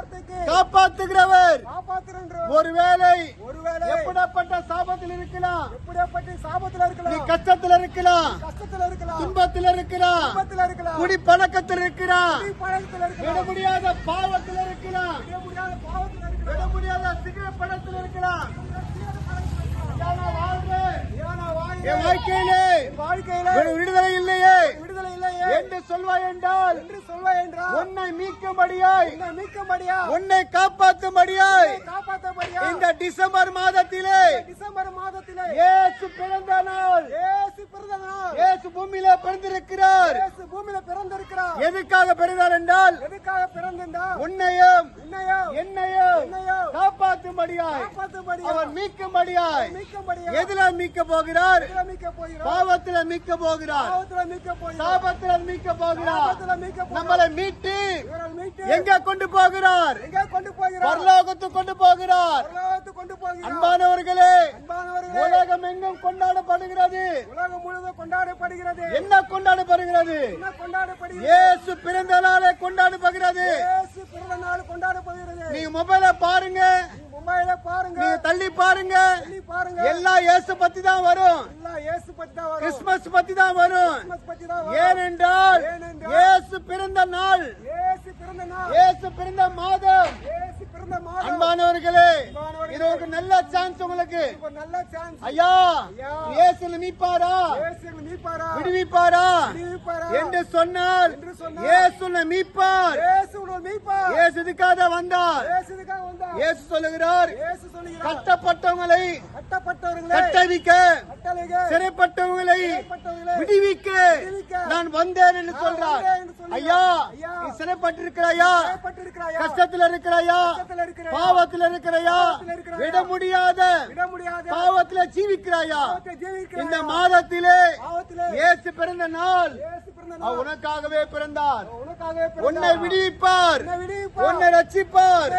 காப்பாத்துகிறவர். ஒருவேளை எப்படிப்பட்ட சாபத்தில் இருக்கலாம். எப்படியாப்பட்ட சாபத்துல நீ இருக்கலாம் கஷ்டத்துல இருக்கலாம். கஷ்டத்துல இருக்கலாம். துன்பத்துல இருக்கலாம். துன்பத்துல இருக்கலாம். குடி பழக்கத்தில் இருக்கலாம். பழக்கத்துல விட இருக்கலாம். முடியாத பாவத்தில் இருக்கலாம். செய்ய முடியாத பாவத்துல விட இருக்கலாம். முடியாத சிகரெட் படத்தில் இருக்கலாம். என் வாழ்க்கையிலே வாழ்க்கையில சொல்வாய் என்றால் என்று சொல்வாய் என்றால் உன்னை மீட்கும்படியாய் உன்னை மீட்கும்படியா உன்னை காப்பாற்றும்படியாய் காப்பாற்றபடியா இந்த டிசம்பர் மாதத்திலே டிசம்பர் மாதத்திலே இயேசு பிறந்த நாள் இயேசு பிறந்த நாள் இயேசு பூமியில பிறந்திருக்கிறார். இயேசு பூமியில பிறந்திருக்கிறார். எதுக்காக பிறந்தார் என்றால் எதுக்காக பிறந்திருந்தா உன்னையும் என்னையோ காப்பாற்றும்படியாய் அவர் மீட்கும்படியாய் மீட்கும்படியா எதுல மீட்க போகிறார் பாவத்துல மீட்க போகிறார் சாபத்துல மீட்க போகிறார் நம்மளை மீட்டு எங்க கொண்டு போகிறார்? எங்கே கொண்டு போகிறார்? பரலோகத்துக்கு கொண்டு போகிறார். அன்பானவர்களே உலகம் எங்கும் கொண்டாடப்படுகிறது. உலகம் முழுவதும் கொண்டாடப்படுகிறது. என்ன கொண்டாடப்படுகிறது? என்ன கொண்டாடப்படுகிறது? பிறந்த நாளை கொண்டாடப்படுகிறது. பிறந்த நாள் கொண்டாடப்படுகிறது. நீங்க மொபைல பாருங்க. நீங்க தள்ளி பாருங்க. சொல்லி பாருங்க. எல்லாம் இயேசு பத்தி தான் வரும். எல்லாம் இயேசு பத்தி தான் வரும். கிறிஸ்துமஸ் பத்தி தான் வரும் பத்தி தான் ஏனென்றால் இயேசு பிறந்த நாள். இயேசு பிறந்த நாள். இயேசு பிறந்த மாதம். இயேசு பிறந்த மாதம். அன்பானவர்களே. இது ஒரு நல்ல சான்ஸ் உங்களுக்கு. நல்ல சான்ஸ் ஐயா. இயேசு மீட்பாரா இயேசு மீட்பாரா விடுவிப்பாரா? என்று சொன்னால் இயேசு மீட்பார். இயேசு மீட்பார். இயேசு இதுக்காக வந்தார். இயேசு சொல்லுகிறார். கட்டப்பட்டவங்களை கட்டப்பட்டவர்களே கட்டவிக்க கட்டளைக சிறைப்பட்டவங்களை விடுவிக்க நான் வந்தேன் என்று சொல்றார். ஐயா. நீ சிறைப்பட்டிருக்கிறாயா? கஷ்டத்துல இருக்கிறாயா? பாவத்துல இருக்கிறாயா? விட முடியாத பாவத்துல ஜீவிக்கிறாயா? இந்த மாதத்திலே இயேசு பிறந்த நாள். உனக்காகவே பிறந்தார். உன்னை. விடுவிப்பார். உன்னை ரட்சிப்பார்.